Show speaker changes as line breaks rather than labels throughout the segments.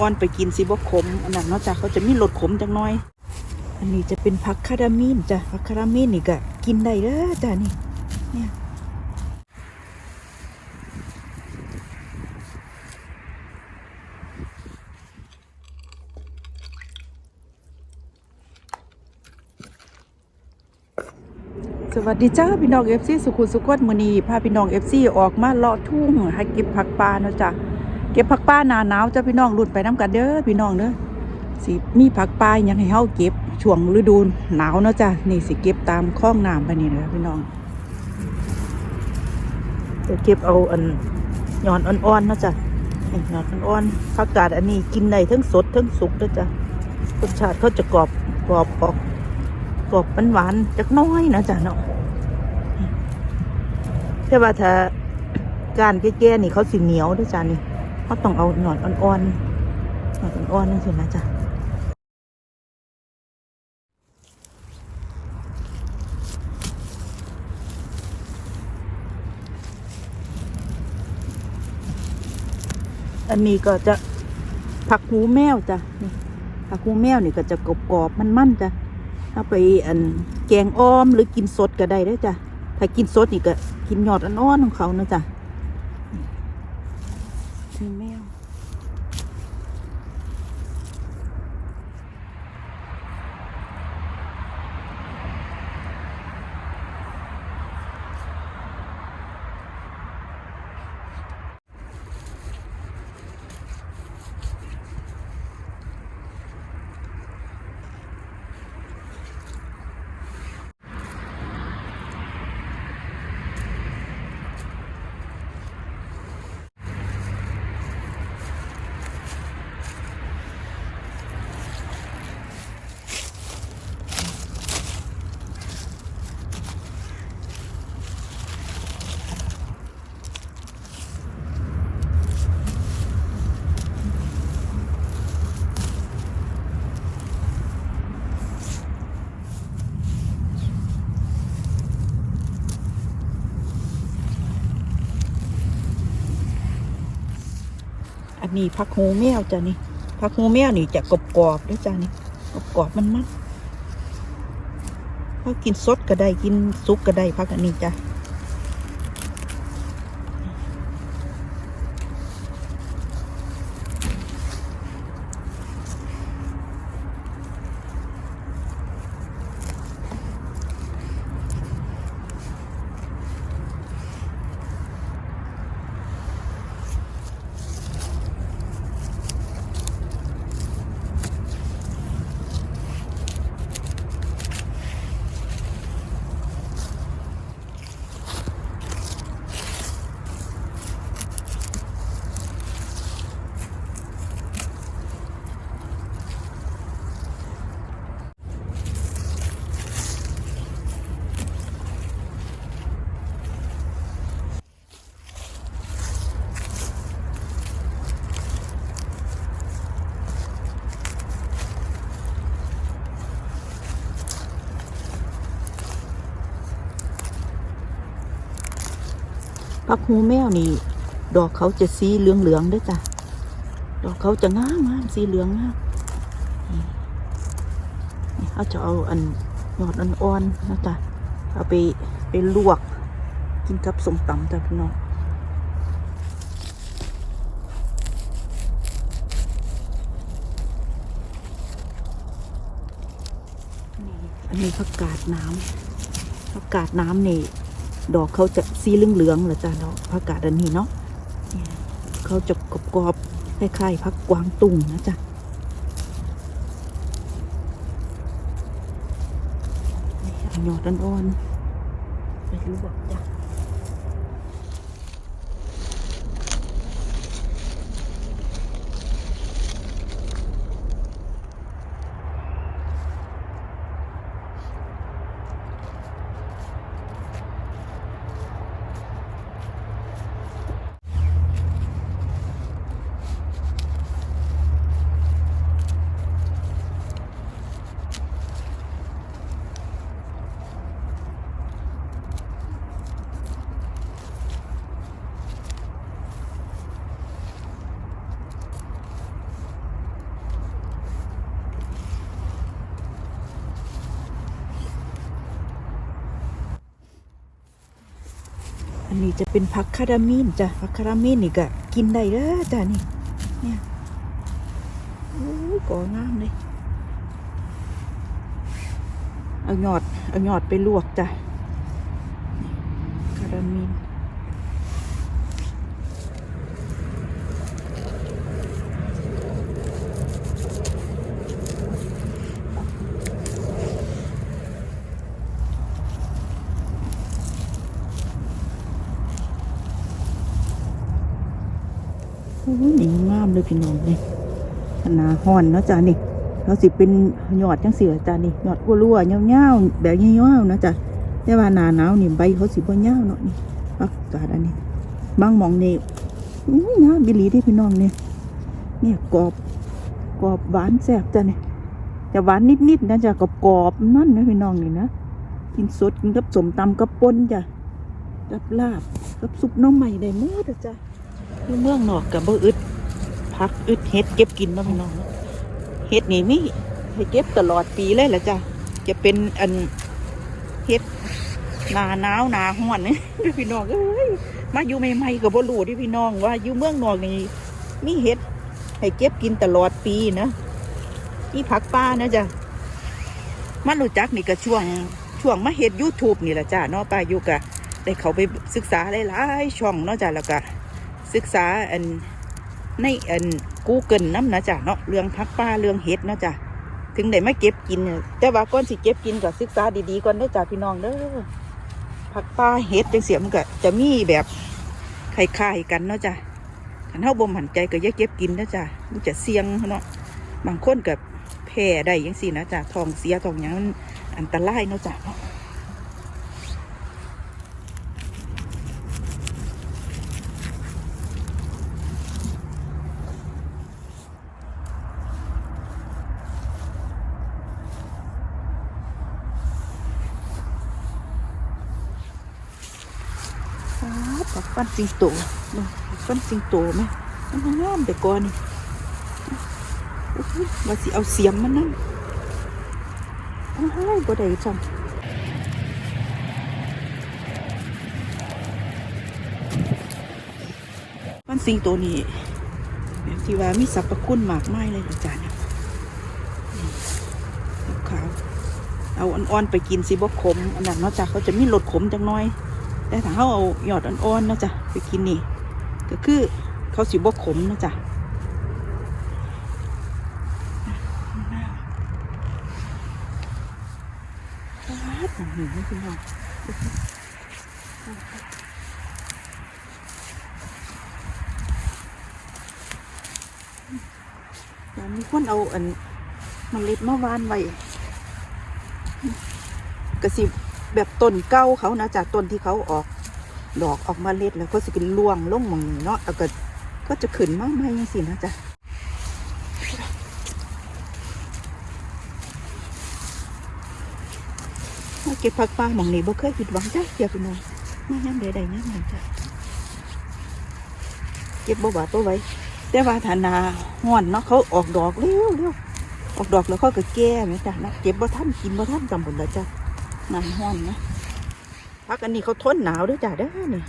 อ่อนๆไปกินสิบ่ขมอันนั้นเนาะจ้ะเขาจะมีรสขมจังน้อย อันนี้จะเป็นผักคารามีนจ้ะผักคารามีนนี่ก็กินได้เด้อจ้ะนี่เนี่ยสวัสดีจ้าพี่น้องเอฟซีสุขุมสุขวัฒน์มือนีพาพี่น้องเอฟซีออกมาเลาะทุ่งให้เก็บผักปลาเนาะจ้ะ เก็บผักปลาหนาหนาวจ้าพี่น้องรุ่นไปน้ำกันเด้อพี่น้องเด้อสิมีผักปลายังให้เฮาเก็บช่วงฤดูหนาวเนาะจ้ะนี่สิเก็บตามคลองน้ำไปนี่เลยพี่น้องจะเก็บเอาอันหย่อนอ่อนๆเนาะจ้ะนี่หยอนอ่อนๆผักกาดอันนี้กินได้ทั้งสดทั้งสุกเด้อจ้ะรสชาติเขาจะกรอบกรอบออกกรอบหวานจักน้อยนะจ้ะเนาะแต่ว่าถ้าการแก่ๆนี่เขาสิเหนียวด้วยจ้านี่ เขาต้องเอาหนอนอ่อนๆหนอนอ่อนๆนั่นสินะจ้ะอันนี้ก็จะผักหูแมวจ้ะนี่ผักหูแมวนี่ก็จะกรอบๆมันๆจ้ะเอาไปอันแกงอ้อมหรือกินสดก็ได้เด้จ้ะถ้ากินสดนี่ก็กินหยอดอ่อนๆของเขานะจ๊ะ นี่ นี่ผักหูแมวจ้ะนี่ผักหูแมวนี่จะกรอบๆด้วยจ้ะนี่กรอบๆมันมันพอกินสดก็ได้กินสุกก็ได้ผักอันนี้จ้ะ ผักหูแมวนี่ ดอกเขาจะสีเหลืองๆด้วยจ้ะ ดอกเขาจะงามงามสีเหลืองงามนี่เขาจะเอาอันยอดอ่อนๆนะจ๊ะ เอาไปไปลวก กินกับส้มตำจ้ะพี่น้องนี่อันนี้ผักกาดน้ำผักกาดน้ำนี่ ดอกเขาจะสีเหลืองๆเหรอจ้ะเนาะผักกาดอันนี้เนาะเขาจะกรอบๆคล้ายๆผักกวางตุ้งนะจ๊ะหยอดอ่อนๆไปลวก อันนี้จะเป็นผักคารามินจ้ะผักคารามินนี่ก็กินได้เด้อจ้ะนี่ เนี่ยโอ้ก่องามเลยเอาหยอดเอาหยอดไปลวกจ้ะคารามิน นี่งามเลยพี่น้องนี่ขนาห่อนเนาะจ้ะนี่เราสิเป็นหยอดจังสิล่ะจ้ะนี่หยอดกัวรั่วๆเงาวๆแบบเงี้ยวๆนะจ้ะแต่ว่าหนาหนาวนี่ใบเขาสิบ่เงาวเนาะนี่อากาศอันนี้บางมองนี่อุ้ยงามบิลีที่พี่น้องนี่เนี่ยกรอบกรอบหวานแซ่บจ้ะนี่จะหวานนิดๆนะจ้ะกรอบๆนั่นนะพี่น้องนี่นะกินสดกินกับสมตำกับป่นจ้ะกับลาบกับซุปน้องใหม่ได้หมดอะจ้ะ เมืองนอกกับบ่อึดพักอึดเฮ็ดเก็บกินเนาะพี่น้องเนาะเฮ็ดนี่มีให้เก็บตลอดปีเลยล่ะจ้ะจะเป็นอันเฮ็ดนาหนาวนาห้อนนี่พี่น้องเอ้ยมาอยู่ใหม่ๆก็บ่รู้ที่พี่น้องว่าอยู่เมืองนอกนี่มีเฮ็ดให้เก็บกินตลอดปีนะมีผักป่านะจ้ะมันรู้จักนี่ก็ช่วงช่วงมาเฮ็ด YouTube นี่ล่ะจ้ะเนาะป้าอยู่กะได้เขาไปศึกษาหลายๆช่องเนาะจ้ะแล้วก็ ศึกษาอันในอันกูเกิลน้ำนะจ๊ะเนาะเรื่องพักป้าเรื่องเห็ดเนาะจ๊ะถึงได้ไม่เก็บกินแต่ว่าก่อนสิเก็บกินก็ศึกษาดีๆก่อนได้จ้ะพี่น้องเด้อผักป้าเห็ดจังเสียมันก็จะมีแบบคล้ายกันเนาะจ้ะขันเท่าบ่มหันใจก็อย่าเก็บกินนะจ๊ะมันจะเสี่ยงเนาะบางคนกับแพ้ได้ยังสินะจ๊ะทองเสียทองหยังมันอันตรายเนาะจ๊ะเนาะ ปักปั้นสิงโตเนาะปักปั้นสิงโตไหมมันงามแต่ก่อนนี่ว่าสิเอาเสียมมันนั่นโอ้ยบ่ได้จังปั้นสิงโตนี่แบบที่ว่ามีสรรพคุณมากมายเลยอาจารย์เนี่ยขาวเอาอ่อนๆไปกินสิบ่ขมอันนั้นนาะจ้ะเขาจะมีรสขมจังน้อย แต่ถ้าเขาเอาหยอดอ่อนๆนะจ๊ะไปกินนี่ ก็คือเขาสิบ่ขมนะจ๊ะหอมหนึ่งนะคุณน้องเดี๋ยวมีคนเอาอันมันเล็ดมาวานไว้กระสิ แบบต้นเก้าเขานะจากต้นที่เขาออกดอกออกมาเล็ดแล้วก็สิเป็นล่วงล่งมองนี้เนาะแล้วก็ก็จะขึ้นมากมายยังสินะจ๊ะมาเก็บผักป่าหมองนี้บ่เคยผิดหวังจ้ะเกี่ยวกับน้องมาย่ำใดๆย่ำหนึ่งจ้ะเก็บบ่บาดตัวไว้แต่ว่าฐานาห่อนเนาะเขาออกดอกเร็วเร็วออกดอกแล้วเขาก็แก่ไหมจ้ะนะเก็บบ่ทันกินบ่ทันจำบนแล้วจ้ะ นานห่อนนะพักอันนี้เขาทนหนาวด้วยจ้ะเด้อนี่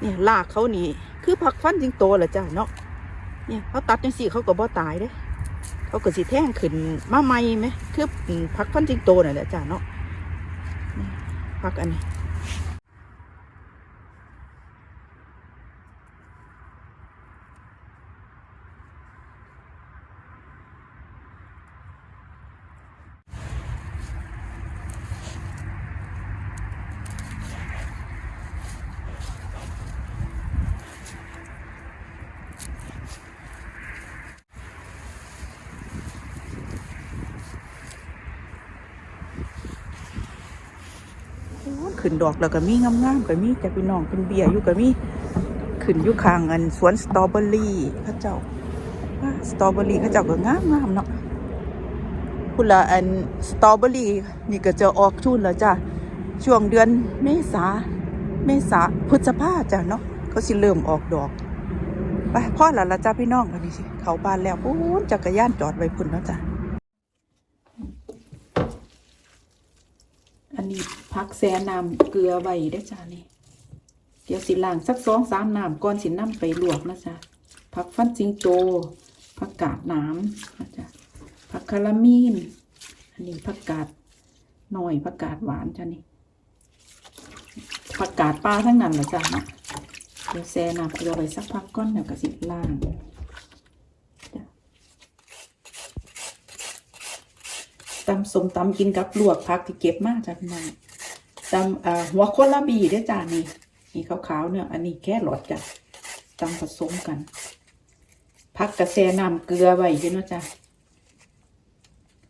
เนี่ยลากเขานี่คือผักฟันจริงโตแหละจ้ะเนาะเนี่ยเขาตัดจังสี่เขาก็บ่ตายเด้เขาก็สิแท่งขึ้นมาใหม่ไหมคือผักฟันจริงโตน่ะแหละจ้ะเนาะพักอันนี้ ขึ้นดอกแล้วก็มีงามๆก็มีจะพี่น้องเป็นเบียร์อยู่ก็มีขึ้นอยู่ข้างอันสวนสตรอเบอรี่เข้าเจ้าสตรอเบอรี่เข้าเจ้าก็งามๆเนาะพุ่นละอันสตรอเบอรี่นี่ก็จะออกชุนแล้วจ้ะช่วงเดือนเมษาเมษาพฤษภาจ้ะเนาะเขาสิเริ่มออกดอกไปพ่อหละละจ้าพี่น้องวันนี้สิเขาบ้านแล้วปู๊นจักรยานจอดไว้พุ่นแล้วจ้ะ อันนี้พักแซน้ำเกลือไว้ได้จ้ะนี่เดี๋ยวสิล้างสักสองสามน้ำก่อนสิน้ำไปลวกนะจ๊ะผักฟันจิงโตผักกาดหน้ำนะจ๊ะผักคารามีน อันนี้ผักกาดหน่อยผักกาดหวานจ้ะนี่ผักกาดปลาทั้งนั้นแหละจ้ะเนาะเดี๋ยวแช่น้ำเกลือไว้สักพักก่อนเดี๋ยวก็สิล้างจ้ะตำ สมตำกินกับลวกผักที่เก็บมากจากน้องตำหัวโคลาบีด้วยจ้านี่นี่ขาวๆเนี่ยอันนี้แค่หลอดจ้ะตำผสมกันผักกระแซน้ำเกลือไว้อยู่เนะจ้ะ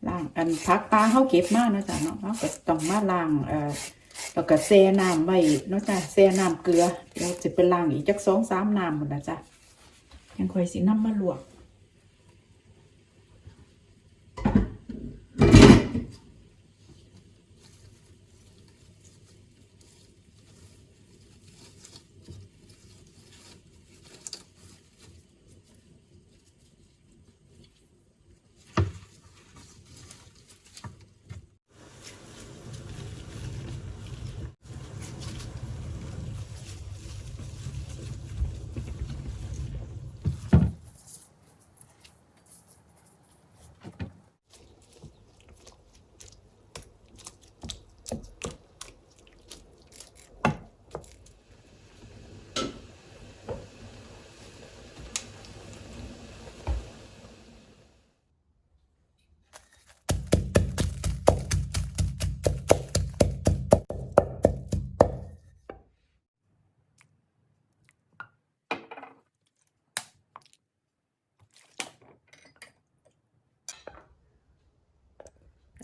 ล้างอันพักปลาเขาเก็บมาเนะจ้ะเนาะเขาก็ต้องมาล้างเอ่อแล้วก็แช่น้ำไว้เนาะจ้ะแช่น้ำเกลือเดี๋ยวจะไปล้างอีกจักสองสามน้ำหมดนะจ้ะยังคอยสิน้ำมาลวก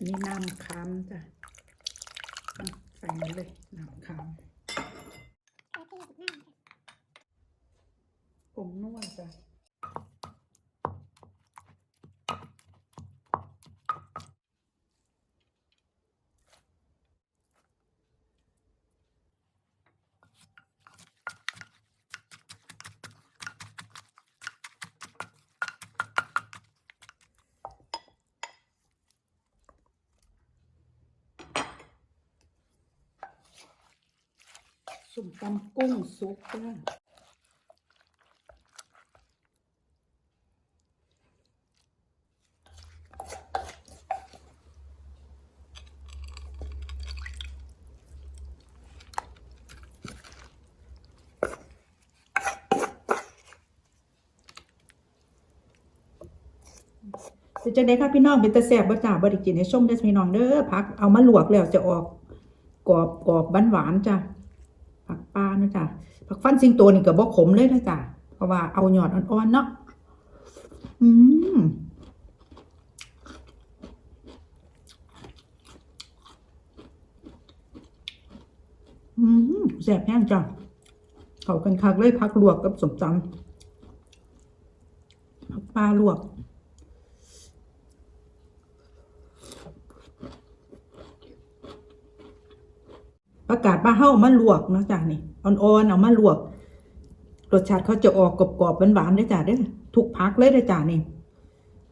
อันนี้น้ำคำจ้ะอะใส่มาเลยน้ำคำผงนวดจ้ะ สุ่มตำกุ้งซุปจ้าเป็นจังได๋ครับพี่น้องเป็นตะแซ่บบ่จ้าบ่ได้กินให้ชมเด้พี่น้องเด้อผักเอามาลวกแล้วจะออกกรอบกรอบหวานๆจ้ะ ปลานะจ๊ะผักฟันสิงโตนี่ก็บ่ขมเลยนะจ๊ะเพราะว่าเอาหยอดอ่อนๆเนาะอืมอืมแซ่บแห้งจ้ะเขากันคักเลยผักลวกกับสมตำผักปลาลวก ประกาศว่าเฮ้ามาลวกเนาะจ้ะนี่อ่อนๆเอามาลวกรสชาติเขาจะออกกรอบๆหวานๆได้จ้ะเด้อทุกพักเลยได้จ้ะนี่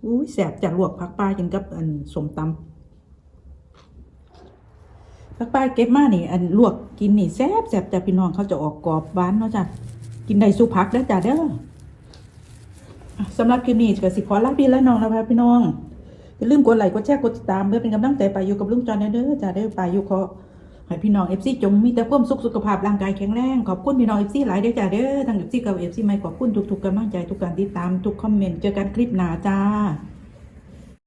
อุ้ยแสบจ้ะลวกผักปลากินกับอันสมตำผักปลาเก็บมานี่ อันลวกกินนี่แซ่บแซ่บจ้ะพี่น้องเขาจะออกกรอบหวานเนาะจ้ะกินได้สู้พักได้จ้ะเด้อสำหรับคลิปนี้ก็สิขอลาพี่และน้องแล้วครับพี่น้องอย่าลืมกดไลค์กดแชร์กดติดตามเพื่อเป็นกำลังใจไปอยู่กับลุงจอนเด้อจ้ะเด้อไปอยู่ขอ ให้พี่น้องเอฟซีจงมีแต่ความสุขสุขภาพร่างกายแข็งแรงขอบคุณพี่น้องเอฟซีหลายเด้อจ้าเด้อทั้งเอฟซีกับเอฟซีไม่ขอบคุณทุกๆกำลังใจทุกการติดตามทุกคอมเมนต์เจอกันคลิปหน้าจ้า